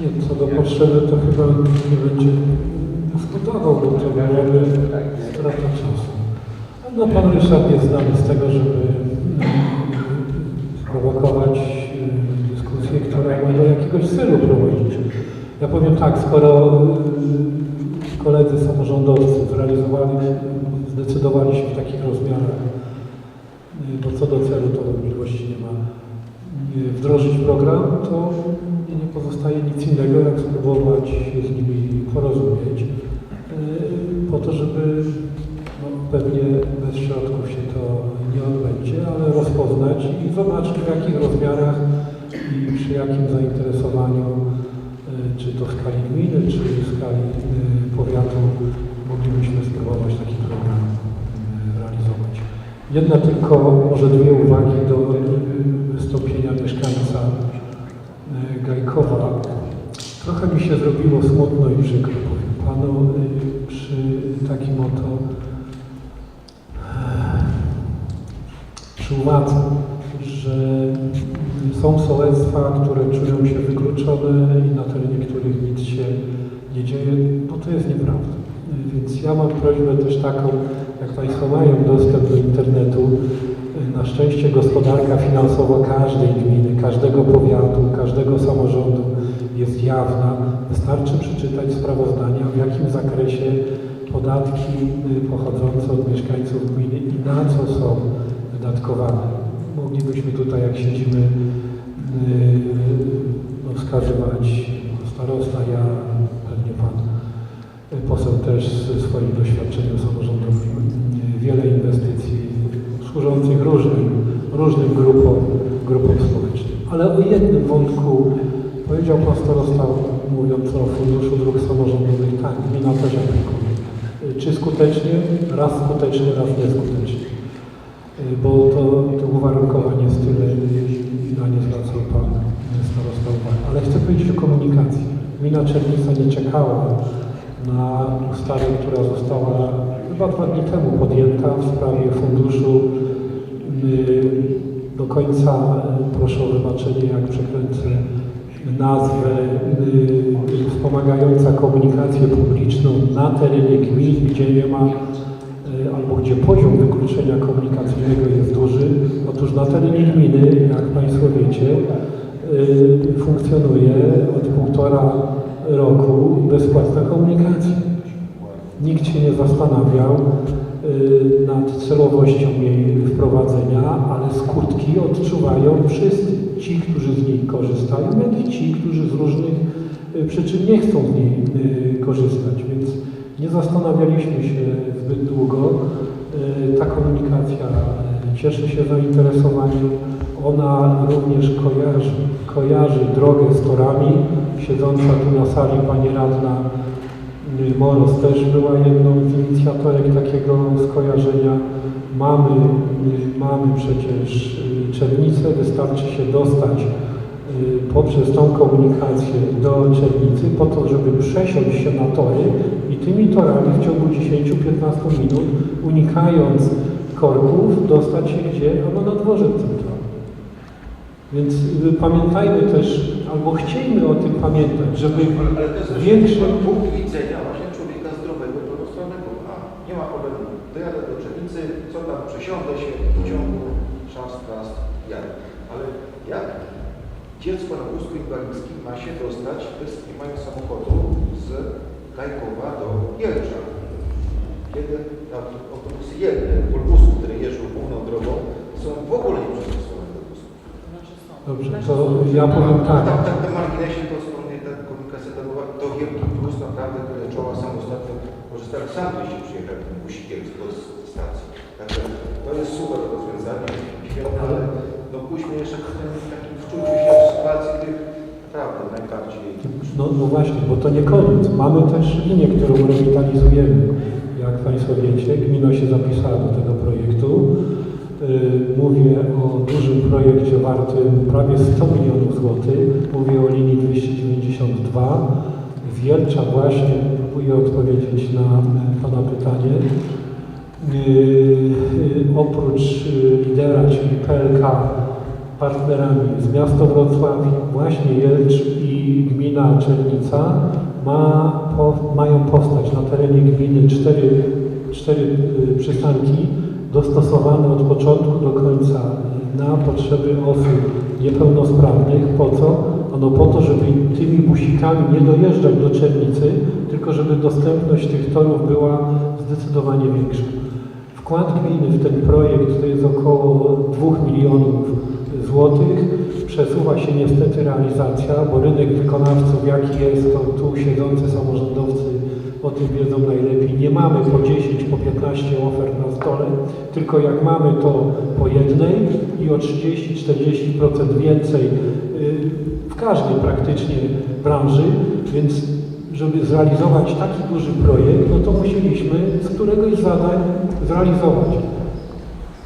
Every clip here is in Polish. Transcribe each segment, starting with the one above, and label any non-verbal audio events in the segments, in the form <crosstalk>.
Nie, co do potrzeby to chyba nie będzie dyskutował, bo to byłaby strata czasu. No pan Ryszard jest znany z tego, żeby mm, prowokować y, dyskusję, która ma do jakiegoś celu prowadzić. Ja powiem tak, skoro y, koledzy samorządowcy zrealizowali, zdecydowali się w takich rozmiarach, bo co do celu to wątpliwości nie ma, wdrożyć program, to mnie nie pozostaje nic innego, jak spróbować się z nimi porozumieć, y, po to, żeby no, pewnie bez środków się to nie odbędzie, ale rozpoznać i zobaczyć w jakich rozmiarach i przy jakim zainteresowaniu, y, czy to w skali gminy, czy w skali y, powiatu, moglibyśmy spróbować taki program realizować. Jedna tylko, może dwie uwagi do y, wystąpienia mieszkańca y, Gajkowa. Trochę mi się zrobiło smutno i przykro, powiem panu, y, przy takim oto przy uwadze, że są sołectwa, które czują się wykluczone i na terenie których nic się nie dzieje, bo to jest nieprawda. Więc ja mam prośbę też taką, jak Państwo mają dostęp do internetu, na szczęście gospodarka finansowa każdej gminy, każdego powiatu, każdego samorządu jest jawna. Wystarczy przeczytać sprawozdania, w jakim zakresie podatki y, pochodzące od mieszkańców gminy i na co są wydatkowane. Moglibyśmy tutaj, jak siedzimy, yy, no, wskazywać starosta, ja, pewnie pan poseł też ze swoim doświadczeniem samorządowym, wiele inwestycji różnym grupom, grupom społecznym. Ale o jednym wątku powiedział pan starosta, mówiąc o Funduszu Dróg Samorządowych, tak, gmina też Czy skutecznie? Raz skutecznie, raz nieskutecznie. Bo to, to uwarunkowań jest tyle, na nie zwracał Pan starosta uwagę. Ale chcę powiedzieć o komunikacji. Gmina Czernica nie czekała na ustawę, która została chyba dwa dni temu podjęta w sprawie funduszu. Y, Do końca y, proszę o wybaczenie, jak przekręcę nazwę y, wspomagająca komunikację publiczną na terenie gmin, gdzie nie ma y, albo gdzie poziom wykluczenia komunikacyjnego jest duży. Otóż na terenie gminy, jak Państwo wiecie, y, funkcjonuje od półtora roku bezpłatna komunikacja. Nikt się nie zastanawiał y, nad celowością jej wprowadzenia, ale skutki odczuwają wszyscy. Ci, którzy z niej korzystają, jak i ci, którzy z różnych y, przyczyn nie chcą z niej y, korzystać. Więc nie zastanawialiśmy się zbyt długo. Y, Ta komunikacja y, cieszy się zainteresowaniem. Ona również kojarzy, kojarzy drogę z torami. Siedząca tu na sali pani radna y, Moros też była jedną z inicjatorek takiego skojarzenia. Mamy, mamy przecież y, Czernicę, wystarczy się dostać y, poprzez tą komunikację do Czernicy po to, żeby przesiąść się na tory i tymi torami w ciągu 10-15 minut, unikając korków, dostać się gdzie? Albo na dworzec. Więc y, pamiętajmy też, albo chciejmy o tym pamiętać, żeby Ale to jest też większe... punkt widzenia właśnie człowieka zdrowego, pełnostronnego. A nie ma problemu. Dojadę do Czernicy, co tam, przesiądę się w ciągu czas, czas, jadę. Ale jak dziecko na wózku inwalidzkim ma się dostać bez nie mają samochodu z Gajkowa do Jelcza? Jeden, autobusy jedne, polbusy, które jeżdżą główną drogą, są w ogóle nie. Dobrze, to ja powiem tak. Tak, tak, na marginesie to wspomnę, ta komunikacja drogowa to wielki plus, naprawdę tyle czoła sam ostatnio korzystałem sam jeśli przyjechałem tym busikiem z stacji. Także to jest super rozwiązanie, ale no pójdźmy jeszcze w tym takim wczuciu się w sytuacji, gdy naprawdę najbardziej No, no właśnie, bo to nie koniec. Mamy też linię, którą rewitalizujemy. Jak Państwo wiecie, gmina się zapisała do tego projektu. Yy, Mówię o dużym projekcie wartym prawie 100 milionów złotych. Mówię o linii 292. Z Jelcza właśnie próbuję odpowiedzieć na Pana pytanie. Yy, yy, Oprócz lidera, czyli PLK, partnerami z miasto Wrocław, właśnie Jelcz i gmina Czernica ma, po, mają powstać na terenie gminy cztery, cztery y, przystanki dostosowane od początku do końca na potrzeby osób niepełnosprawnych. Po co? Ano po to, żeby tymi busikami nie dojeżdżać do Czernicy, tylko żeby dostępność tych torów była zdecydowanie większa. Wkład gminy w ten projekt to jest około 2 milionów złotych. Przesuwa się niestety realizacja, bo rynek wykonawców jaki jest, to tu siedzący samorządowcy o tym wiedzą najlepiej. Nie mamy po 10, po 15 ofert na stole, tylko jak mamy to po jednej i o 30-40% więcej y, w każdej praktycznie branży, więc żeby zrealizować taki duży projekt, no to musieliśmy z któregoś zadań zrealizować.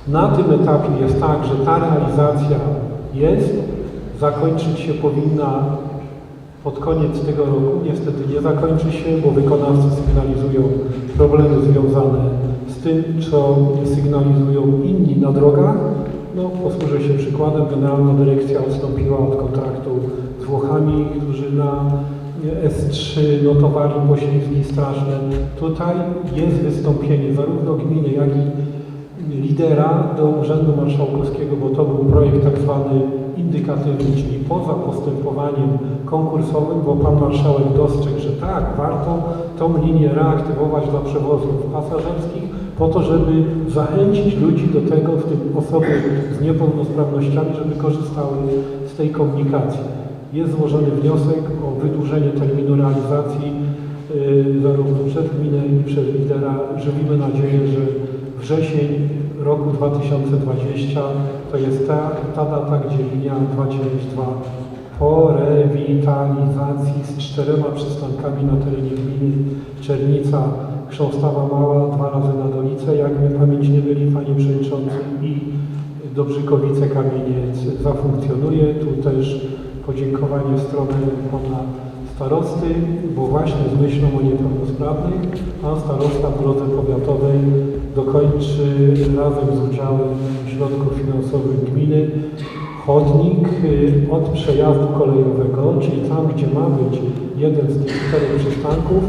Na tym etapie jest tak, że ta realizacja jest, zakończyć się powinna pod koniec tego roku. Niestety nie zakończy się, bo wykonawcy sygnalizują problemy związane z tym, co sygnalizują inni na drogach. No, posłużę się przykładem. Generalna Dyrekcja odstąpiła od kontraktu z Włochami, którzy na S3 notowali poślizgi straszne. Tutaj jest wystąpienie zarówno gminy, jak i lidera do Urzędu Marszałkowskiego, bo to był projekt tak zwany indykatywny, czyli poza postępowaniem konkursowym, bo Pan Marszałek dostrzegł, że tak, warto tą linię reaktywować dla przewozów pasażerskich, po to, żeby zachęcić ludzi do tego, w tym osoby z niepełnosprawnościami, żeby korzystały z tej komunikacji. Jest złożony wniosek o wydłużenie terminu realizacji yy, zarówno przez gminę i przez lidera. Żywimy nadzieję, że wrzesień roku 2020 to jest ta, ta data, gdzie linia 292 po rewitalizacji z czterema przystankami na terenie gminy Czernica, Chrząstawa Mała, dwa razy na Dolice, jak mnie pamięć nie myli, Panie Przewodniczący, i Dobrzykowice Kamieniec zafunkcjonuje. Tu też podziękowanie w stronę Pana starosty, bo właśnie z myślą o niepełnosprawnych, a starosta w drodze powiatowej dokończy razem z udziałem środków finansowych gminy chodnik y, od przejazdu kolejowego, czyli tam, gdzie ma być jeden z tych czterech przystanków,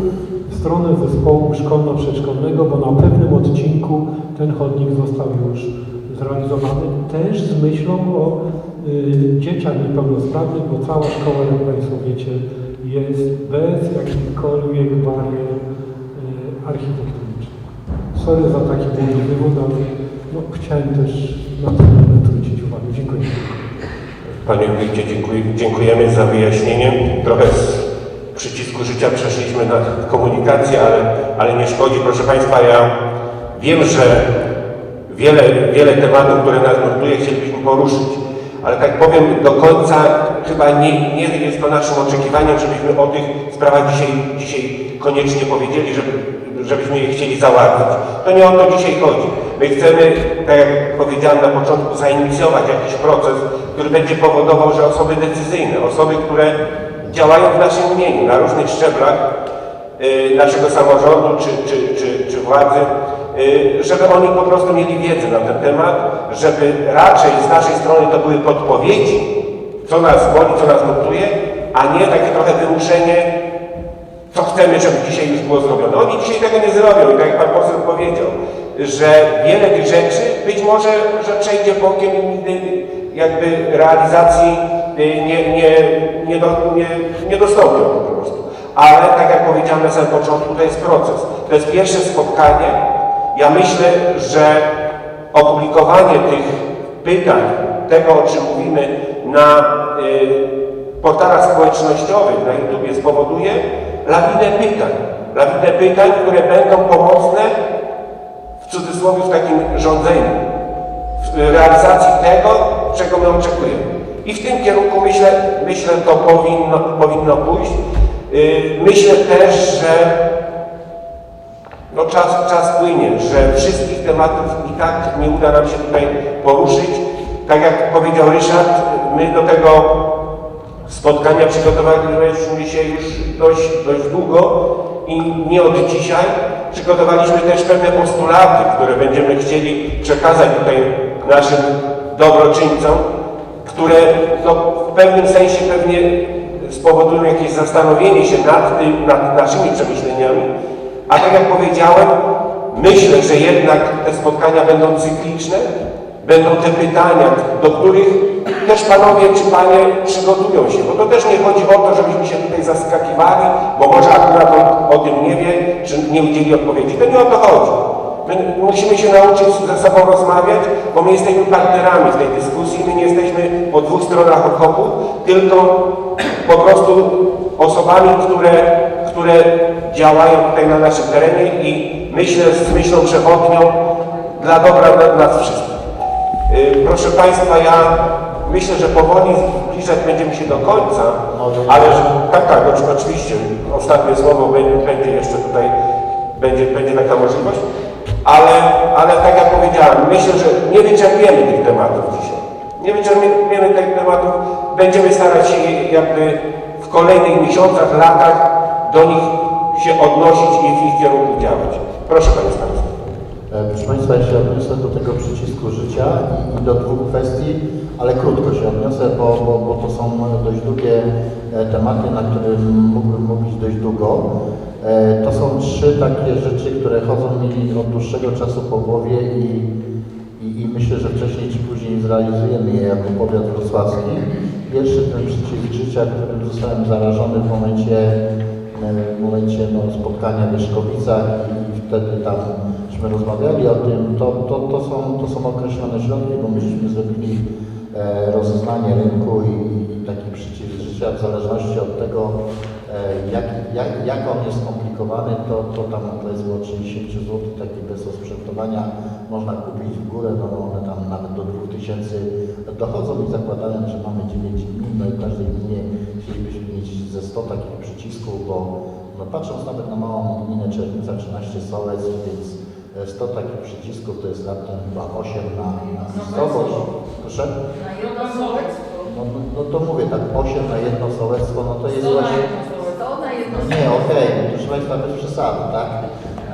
w stronę zespołu szkolno-przedszkolnego, bo na pewnym odcinku ten chodnik został już zrealizowany, też z myślą o y, dzieciach niepełnosprawnych, bo cała szkoła, jak Państwo wiecie, jest bez jakichkolwiek barier y, architektonicznych. Sorry za taki długi wywód, ale no, chciałem też na element zwrócić uwagę. Dziękuję. Panie Wójcie, dziękuję, dziękujemy za wyjaśnienie. Trochę z przycisku życia przeszliśmy na komunikację, ale, ale nie szkodzi. Proszę Państwa, ja wiem, że wiele, wiele tematów, które nas nurtuje, chcielibyśmy poruszyć, ale tak powiem, do końca chyba nie, nie jest to naszym oczekiwaniem, żebyśmy o tych sprawach dzisiaj, dzisiaj koniecznie powiedzieli, żeby, żebyśmy je chcieli załatwić. To nie o to dzisiaj chodzi. My chcemy, tak jak powiedziałem na początku, zainicjować jakiś proces, który będzie powodował, że osoby decyzyjne, osoby, które działają w naszym imieniu na różnych szczeblach y, naszego samorządu czy, czy, czy, czy władzy, żeby oni po prostu mieli wiedzę na ten temat, żeby raczej z naszej strony to były podpowiedzi, co nas boli, co nas nurtuje, a nie takie trochę wymuszenie, co chcemy, żeby dzisiaj już było zrobione. Oni dzisiaj tego nie zrobią i tak jak Pan poseł powiedział, że wiele tych rzeczy być może, że przejdzie bokiem jakby realizacji y, nie, nie, nie, do, nie, nie dostąpią po prostu. Ale tak jak powiedziałem na samym początku, to jest proces. To jest pierwsze spotkanie. Ja myślę, że opublikowanie tych pytań, tego o czym mówimy na y, portalach społecznościowych, na YouTubie spowoduje lawinę pytań. Lawinę pytań, które będą pomocne w cudzysłowie w takim rządzeniu, w realizacji tego, czego my oczekujemy. I w tym kierunku myślę, myślę to powinno, powinno pójść. Yy, Myślę też, że no czas, czas płynie, że wszystkich tematów i tak nie uda nam się tutaj poruszyć. Tak jak powiedział Ryszard, my do tego spotkania przygotowaliśmy się już dość, dość długo i nie od dzisiaj. Przygotowaliśmy też pewne postulaty, które będziemy chcieli przekazać tutaj naszym dobroczyńcom, które no, w pewnym sensie pewnie spowodują jakieś zastanowienie się nad tym, nad naszymi przemyśleniami. A tak jak powiedziałem, myślę, że jednak te spotkania będą cykliczne, będą te pytania, do których też panowie czy panie przygotują się, bo to też nie chodzi o to, żebyśmy się tutaj zaskakiwali, bo może akurat on o tym nie wie, czy nie udzieli odpowiedzi. To nie o to chodzi. My musimy się nauczyć ze sobą rozmawiać, bo my jesteśmy partnerami w tej dyskusji, my nie jesteśmy po dwóch stronach okopu, tylko po prostu osobami, które, które działają tutaj na naszym terenie i myślę z myślą przewodnią dla dobra na- nas wszystkich. Y, Proszę Państwa, ja myślę, że powoli zbliżać będziemy się do końca, ale że, tak, tak, oczy- oczywiście, ostatnie słowo będzie jeszcze tutaj, będzie, będzie taka możliwość, ale, ale tak jak powiedziałem, myślę, że nie wyczerpiemy tych tematów dzisiaj. Nie wyczerpiemy tych tematów, będziemy starać się jakby w kolejnych miesiącach, latach do nich się odnosić i w ich kierunku działać. Proszę Panie Stanisławie. Proszę Państwa, ja się odniosę do tego przycisku życia i, do dwóch kwestii, ale krótko się odniosę, bo, bo, bo to są dość długie e, tematy, na które mógłbym mówić dość długo. E, To są trzy takie rzeczy, które chodzą mi od dłuższego czasu po głowie i, i, i myślę, że wcześniej czy później zrealizujemy je jako powiat wrocławski. Pierwszy ten przycisk życia, którym zostałem zarażony w momencie w momencie no, spotkania w Wyszkowicach i, wtedy tam żeśmy rozmawiali o tym, to, to, to, są, to są określone środki, bo myśmy zrobili e, rozeznanie rynku i, i taki przycisk życia w zależności od tego, e, jak, jak, jak on jest skomplikowany, to, to tam powiedzmy od 60 zł taki bez osprzętowania. Można kupić w górę, no one tam nawet do 2000 dochodzą i zakładając, że mamy 9 gmin, no i każdej gminie chcielibyśmy ze 100 takich przycisków, bo no patrząc nawet na małą gminę Czernica 13 Sołec, więc e, 100 takich przycisków to jest raptem chyba 8 na, na miejscowość. Proszę? Na jedno sołectwo. No, no, no to mówię, tak 8 na jedno sołectwo, no to jest właśnie... To na jedno No nie, okej, proszę Państwa, bez przesady, tak?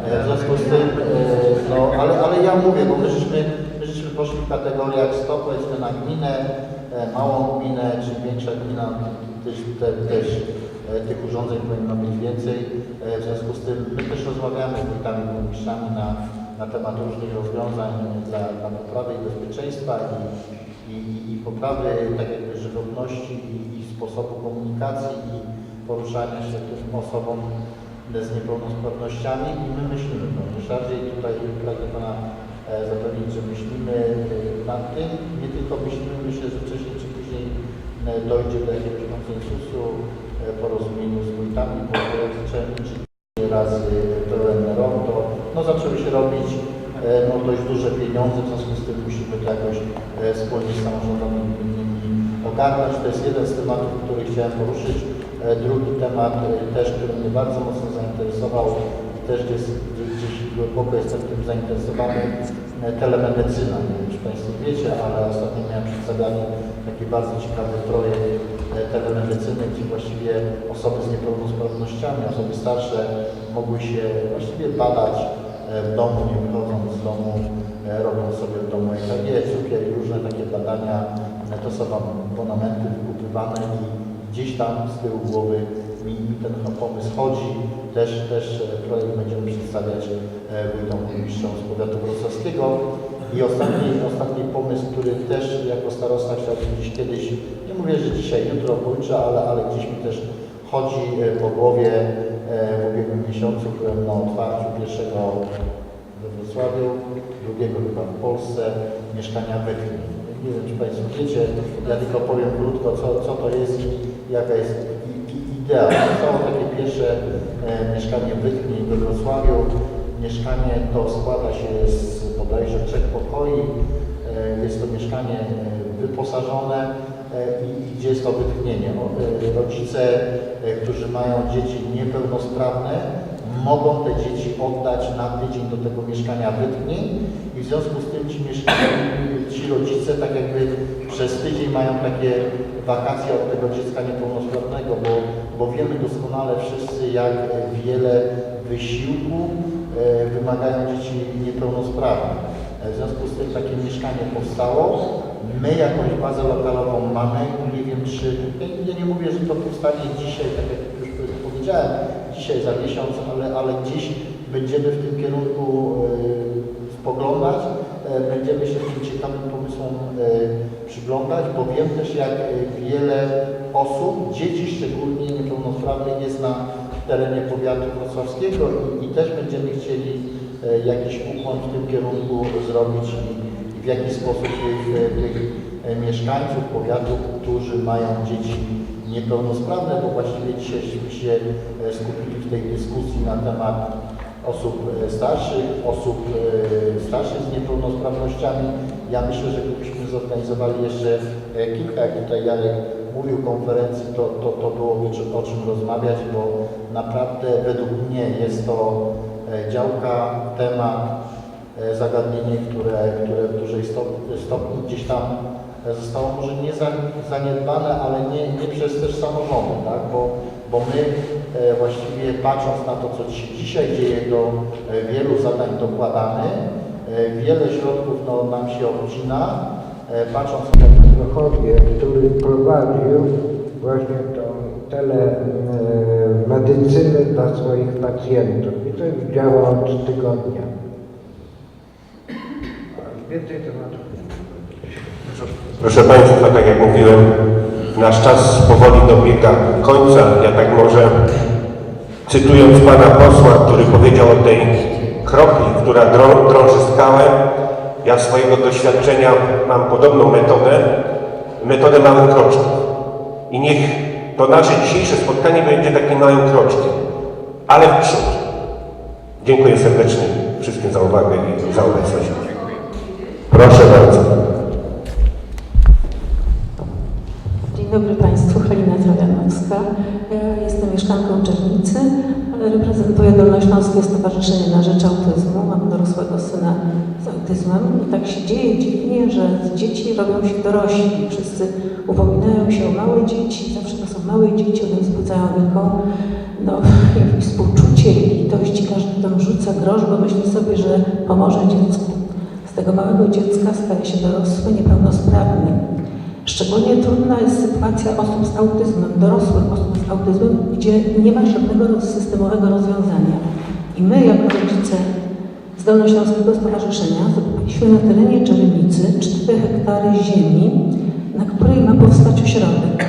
E, W związku z tym, e, no, ale, ale ja mówię, bo my żeśmy, my żeśmy poszli w kategoriach 100 powiedzmy na gminę, e, małą gminę, czy większa gmina, te, też e, tych urządzeń powinno być więcej. E, W związku z tym my też rozmawiamy z wójtami burmistrzami na, na temat różnych rozwiązań dla, dla poprawy i bezpieczeństwa i, i, i- poprawy tak jakby żywotności i, i sposobu komunikacji i poruszania się tym osobom z niepełnosprawnościami i my myślimy, Ryszardzie i tutaj pragnę Pana e, zapewnić, że myślimy nad tym, nie tylko myślimy, myślę, że wcześniej czy później dojdzie do jakiegoś konsensusu, e, porozumieniu z wójtami, zacząłem liczyć razy pełen rondo, no zaczęły się robić e, no, dość duże pieniądze, w związku z tym musimy to jakoś e, wspólnie z samorządami ogarnąć. To jest jeden z tematów, który chciałem poruszyć. Drugi temat też, który mnie bardzo mocno zainteresował, też jest gdzieś głęboko jestem tym zainteresowany, telemedycyna. Nie wiem, czy Państwo wiecie, ale ostatnio miałem przedstawiany taki bardzo ciekawy projekt telemedycyny, gdzie właściwie osoby z niepełnosprawnościami, osoby starsze mogły się właściwie badać e, w domu, nie wychodząc z domu, e, robiąc sobie w domu EKG, cukier i różne takie badania. E, To są abonamenty wykupywane i gdzieś tam z tyłu głowy mi, mi ten pomysł chodzi. Też, też e, projekt będziemy przedstawiać e, wójtom mistrzom z powiatu wrocławskiego. I ostatni, ostatni pomysł, który też jako starosta chciałbym gdzieś kiedyś, nie mówię, że dzisiaj, jutro pójdę, ale, ale gdzieś mi też chodzi e, po głowie e, w ubiegłym miesiącu, byłem na otwarciu pierwszego we Wrocławiu, drugiego chyba w Polsce, mieszkania Wetchni. Nie wiem, czy Państwo wiecie, ja tylko powiem krótko, co, co to jest i jaka jest idea. Zostało takie pierwsze e, mieszkanie Wetchni we Wrocławiu. Mieszkanie to składa się z bodajże trzech pokoi. E, Jest to mieszkanie e, wyposażone e, i, gdzie jest to wytchnienie. O, e, Rodzice, którzy mają dzieci niepełnosprawne, mogą te dzieci oddać na tydzień do tego mieszkania wytchnień i w związku z tym ci, ci rodzice tak jakby przez tydzień mają takie wakacje od tego dziecka niepełnosprawnego, bo, bo wiemy doskonale wszyscy, jak wiele wysiłku wymagają dzieci niepełnosprawne. E, W związku z tym takie mieszkanie powstało. My jakąś bazę lokalową mamy, nie wiem czy, ja, nie mówię, że to powstanie dzisiaj, tak jak już powiedziałem, dzisiaj, za miesiąc, ale, ale gdzieś będziemy w tym kierunku e, spoglądać, e, będziemy się tym ciekawym pomysłom e, przyglądać, bo wiem też jak e, wiele osób, dzieci szczególnie niepełnosprawnych jest na terenie powiatu wrocławskiego i, i też będziemy chcieli e, jakiś ukłon w tym kierunku zrobić i, i w jaki sposób tych, e, tych e, mieszkańców powiatu, którzy mają dzieci niepełnosprawne, bo właściwie dzisiejśmy się skupili w tej dyskusji na temat osób e, starszych, osób e, starszych z niepełnosprawnościami. Ja myślę, że gdybyśmy zorganizowali jeszcze e, kilka, jak tutaj Jarek mówił, konferencji, to, to, to byłoby o czym rozmawiać, bo naprawdę według mnie jest to działka, temat, zagadnienie, które, które w dużej stop- stopniu gdzieś tam zostało może nie za- zaniedbane, ale nie, nie przez też samorządy, tak? bo, bo my właściwie patrząc na to, co się dzisiaj dzieje, do e, wielu zadań dokładamy, e, wiele środków no, nam się obcina, e, patrząc Prochowie, który prowadził właśnie tą telemedycynę dla swoich pacjentów. I to już działa od tygodnia. Więcej tematów. Proszę Państwa, tak jak mówiłem, nasz czas powoli dobiega końca. Ja tak może, cytując Pana posła, który powiedział o tej kropli, która drą, drąży skałę, ja z swojego doświadczenia mam podobną metodę, metodę małych kroczków. I niech to nasze dzisiejsze spotkanie będzie takim małym kroczkiem, ale w przód. Dziękuję serdecznie wszystkim za uwagę i za obecność. Proszę bardzo. Dzień dobry Państwu, Halina Trawianowska. Mieszkanką Czernicy, ale reprezentuję Dolnośląskie Stowarzyszenie na Rzecz Autyzmu. Mam dorosłego syna z autyzmem i tak się dzieje dziwnie, że dzieci robią się dorośli. Wszyscy upominają się o małe dzieci, zawsze to są małe dzieci, one wzbudzają wielką no, współczucie i litość każdy tam rzuca grosz, bo myśli sobie, że pomoże dziecku. Z tego małego dziecka staje się dorosły, niepełnosprawny. Szczególnie trudna jest sytuacja osób z autyzmem, dorosłych osób z autyzmem, gdzie nie ma żadnego systemowego rozwiązania. I my, jako rodzice Dolnośląskiego Stowarzyszenia, zakupiliśmy na terenie Czernicy 4 hektary ziemi, na której ma powstać ośrodek.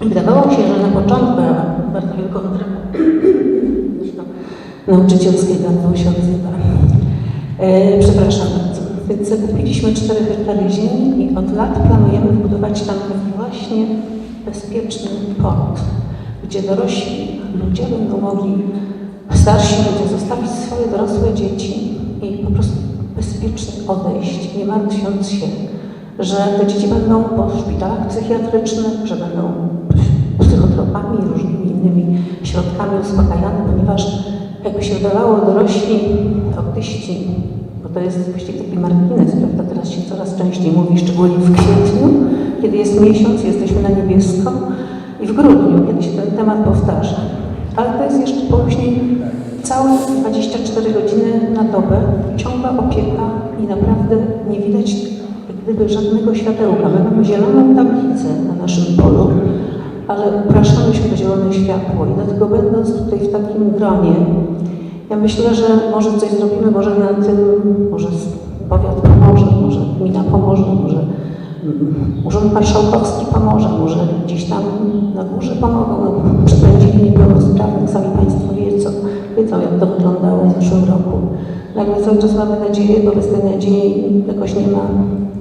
Wydawało się, że na początku, bardzo wielką tremę <clears throat> nauczycielskiego, to się odzywa. E, przepraszam. Więc zakupiliśmy 4 hektary ziemi i od lat planujemy wbudować tam właśnie bezpieczny port, gdzie dorośli ludzie będą mogli, starsi ludzie zostawić swoje dorosłe dzieci i po prostu bezpiecznie odejść, nie martwiąc się, że te dzieci będą po szpitalach psychiatrycznych, że będą psychotropami i różnymi innymi środkami uspokajane, ponieważ jakby się wydawało dorośli autyści, to jest właściwie taki margines, prawda, teraz się coraz częściej mówi, szczególnie w kwietniu, kiedy jest miesiąc, jesteśmy na niebiesko i w grudniu, kiedy się ten temat powtarza. Ale to jest jeszcze później całe 24 godziny na dobę, ciągła opieka i naprawdę nie widać gdyby żadnego światełka. My mamy zieloną tablicę na naszym polu, ale upraszamy się to zielone światło i dlatego będąc tutaj w takim gronie, ja myślę, że może coś zrobimy, może na tym, może powiat pomoże, może gmina pomoże, może mm, Urząd Marszałkowski pomoże, może gdzieś tam na górze pomogą, no, przepędzili niepełnosprawnych, sami Państwo wiedzą, wiedzą jak to wyglądało w zeszłym roku. My cały czas mamy nadzieję, bo bez tej nadziei jakoś nie ma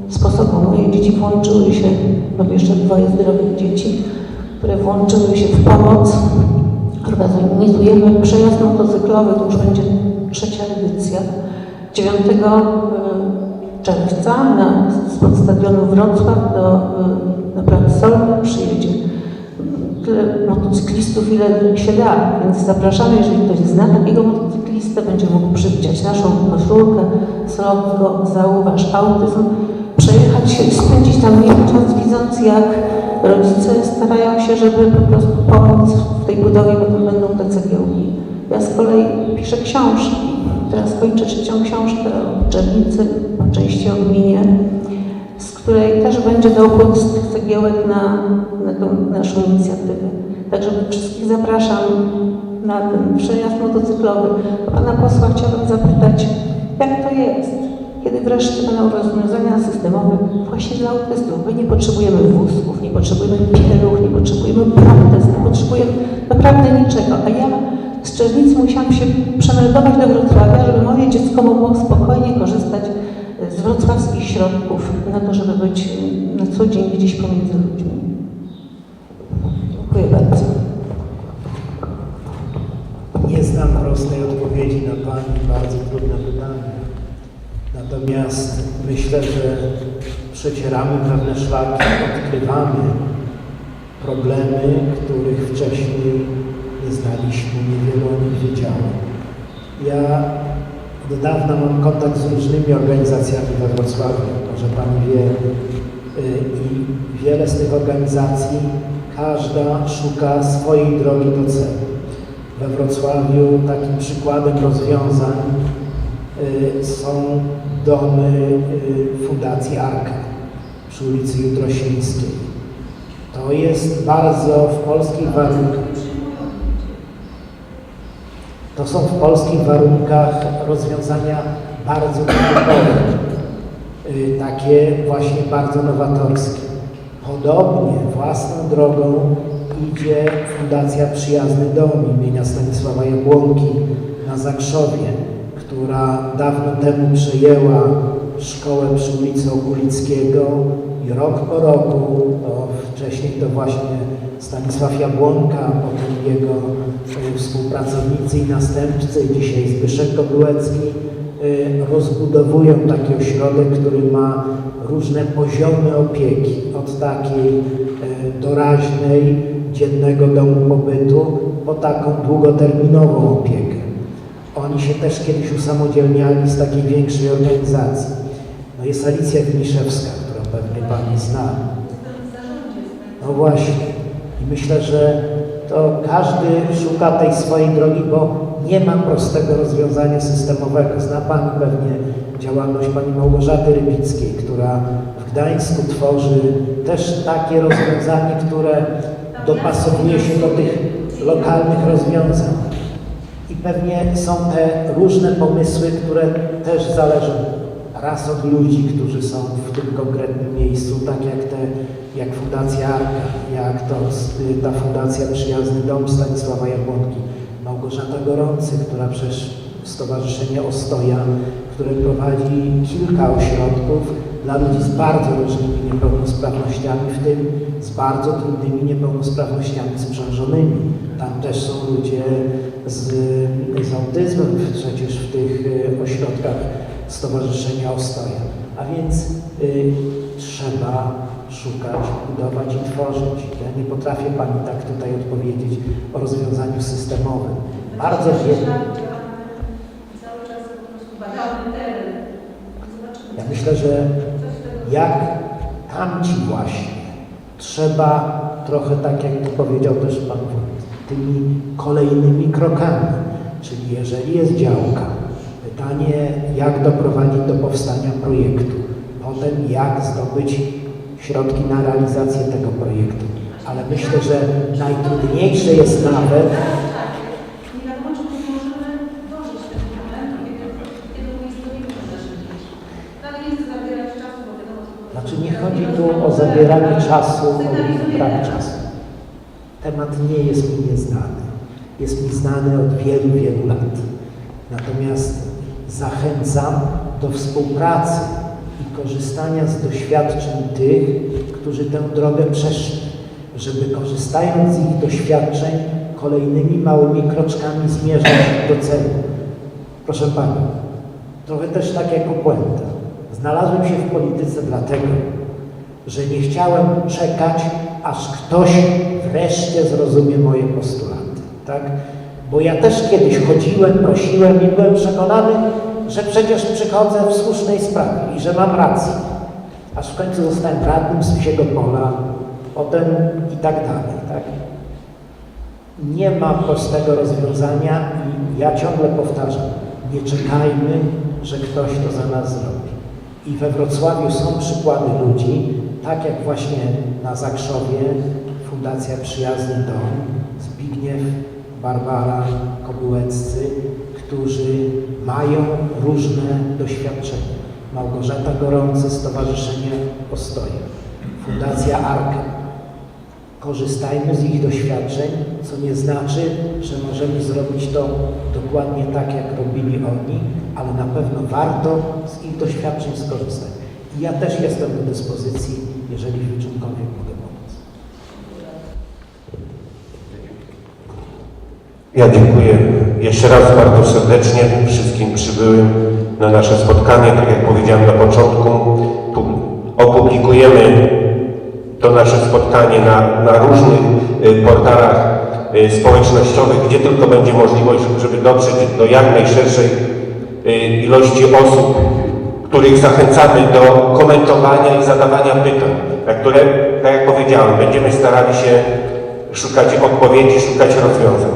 sposobu. Moje dzieci włączyły się, mam jeszcze dwoje zdrowych dzieci, które włączyły się w pomoc. Organizujemy przejazd motocyklowy, to już będzie trzecia edycja. 9 e, czerwca na, spod stadionu Wrocław do, e, na Plac Solny przyjedzie tyle motocyklistów, ile się da, więc zapraszamy, jeżeli ktoś zna takiego motocyklistę, będzie mógł przywdziać naszą koszulkę, słodko, zauważ autyzm, przejechać się i spędzić tam miły czas, widząc jak rodzice starają się, żeby po prostu pomóc w tej budowie, bo tam będą te cegiełki. Ja z kolei piszę książki. Teraz kończę trzecią książkę o Czernicy, po części o gminie, z której też będzie dopływ z tych cegiełek na, na tą naszą inicjatywę. Także wszystkich zapraszam na ten przejazd motocyklowy. Pana posła chciałabym zapytać, jak to jest, kiedy wreszcie będą rozwiązania systemowe właśnie dla autystów. My nie potrzebujemy wózków, nie potrzebujemy pieluch, nie potrzebujemy protez, nie potrzebujemy naprawdę niczego. A ja z Czernicy musiałam się przemeldować do Wrocławia, żeby moje dziecko mogło spokojnie korzystać z wrocławskich środków na to, żeby być na co dzień gdzieś pomiędzy ludźmi. Dziękuję bardzo. Nie znam prostej odpowiedzi na Pani bardzo trudne pytanie. Natomiast myślę, że przecieramy pewne szlaki, odkrywamy problemy, których wcześniej nie znaliśmy, niewiele o nich wiedziałem. Ja od dawna mam kontakt z różnymi organizacjami we Wrocławiu, może Pani wie, y, i wiele z tych organizacji, każda szuka swojej drogi do celu. We Wrocławiu takim przykładem rozwiązań y, są domy y, Fundacji Arka przy ulicy Jutrosińskiej. To jest bardzo w polskich warunkach. To są w polskich warunkach rozwiązania bardzo typowe, y, takie właśnie bardzo nowatorskie. Podobnie własną drogą idzie Fundacja Przyjazny Dom imienia Stanisława Jabłonki na Zakrzowie, która dawno temu przejęła szkołę przy ulicy Okulickiego i rok po roku, to wcześniej to właśnie Stanisław Jabłonka, potem jego y, współpracownicy i następcy, dzisiaj Zbyszek Kobyłecki, y, rozbudowują taki ośrodek, który ma różne poziomy opieki, od takiej y, doraźnej, dziennego domu pobytu, po taką długoterminową opiekę. Oni się też kiedyś usamodzielniali z takiej większej organizacji. No jest Alicja Winiszewska, którą pewnie Pani zna. No właśnie. I myślę, że to każdy szuka tej swojej drogi, bo nie ma prostego rozwiązania systemowego. Zna Pani pewnie działalność Pani Małgorzaty Rybickiej, która w Gdańsku tworzy też takie rozwiązanie, które dopasowuje się do tych lokalnych rozwiązań. Pewnie są te różne pomysły, które też zależą raz od ludzi, którzy są w tym konkretnym miejscu, tak jak te, jak Fundacja Arka, jak to ta Fundacja Przyjazny Dom Stanisława Jabłonki, Małgorzata Gorący, która przez Stowarzyszenie Ostoja, które prowadzi kilka ośrodków dla ludzi z bardzo różnymi niepełnosprawnościami, w tym z bardzo trudnymi niepełnosprawnościami sprzężonymi. Tam też są ludzie z, z autyzmem przecież w tych y, ośrodkach Stowarzyszenia Ostoja. A więc y, trzeba szukać, budować i tworzyć. Ja nie potrafię Pani tak tutaj odpowiedzieć o rozwiązaniu systemowym. Bardzo wiele. Zobaczymy, Ja myślę, że jak tamci właśnie trzeba trochę tak jak powiedział też Pan Wójt, tymi kolejnymi krokami, czyli jeżeli jest działka, pytanie jak doprowadzić do powstania projektu, potem jak zdobyć środki na realizację tego projektu. Ale myślę, że najtrudniejsze jest nawet Znaczy nie chodzi tu o zabieranie czasu, o brak czasu. Temat nie jest mi nieznany. Jest mi znany od wielu, wielu lat. Natomiast zachęcam do współpracy i korzystania z doświadczeń tych, którzy tę drogę przeszli, żeby korzystając z ich doświadczeń kolejnymi małymi kroczkami zmierzać do celu. Proszę Pani, trochę też tak jak opłęta. Znalazłem się w polityce dlatego, że nie chciałem czekać, aż ktoś wreszcie zrozumie moje postulaty. Tak? Bo ja też kiedyś chodziłem, prosiłem i byłem przekonany, że przecież przychodzę w słusznej sprawie i że mam rację. Aż w końcu zostałem radnym z psiego pola, potem i tak dalej. Tak? Nie ma prostego rozwiązania i ja ciągle powtarzam, nie czekajmy, że ktoś to za nas zrobi. I we Wrocławiu są przykłady ludzi, tak jak właśnie na Zakrzowie Fundacja Przyjazny Dom, Zbigniew, Barbara Kobyłeccy, którzy mają różne doświadczenia. Małgorzata Gorący, Stowarzyszenie Ostoje, Fundacja Arkę. Korzystajmy z ich doświadczeń, co nie znaczy, że możemy zrobić to dokładnie tak, jak robili oni, ale na pewno warto z ich doświadczeń skorzystać. Ja też jestem do dyspozycji, jeżeli w czymkolwiek mogę pomóc. Ja dziękuję jeszcze raz bardzo serdecznie wszystkim przybyłym na nasze spotkanie. Tak jak powiedziałem na początku, pu- opublikujemy to nasze spotkanie na, na różnych y, portalach y, społecznościowych, gdzie tylko będzie możliwość, żeby dotrzeć do jak najszerszej y, ilości osób, których zachęcamy do komentowania i zadawania pytań, na które, tak jak powiedziałem, będziemy starali się szukać odpowiedzi, szukać rozwiązań.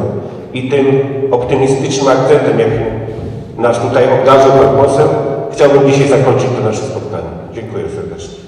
I tym optymistycznym akcentem, jak nas tutaj obdarzył pan poseł, chciałbym dzisiaj zakończyć to nasze spotkanie. Dziękuję serdecznie.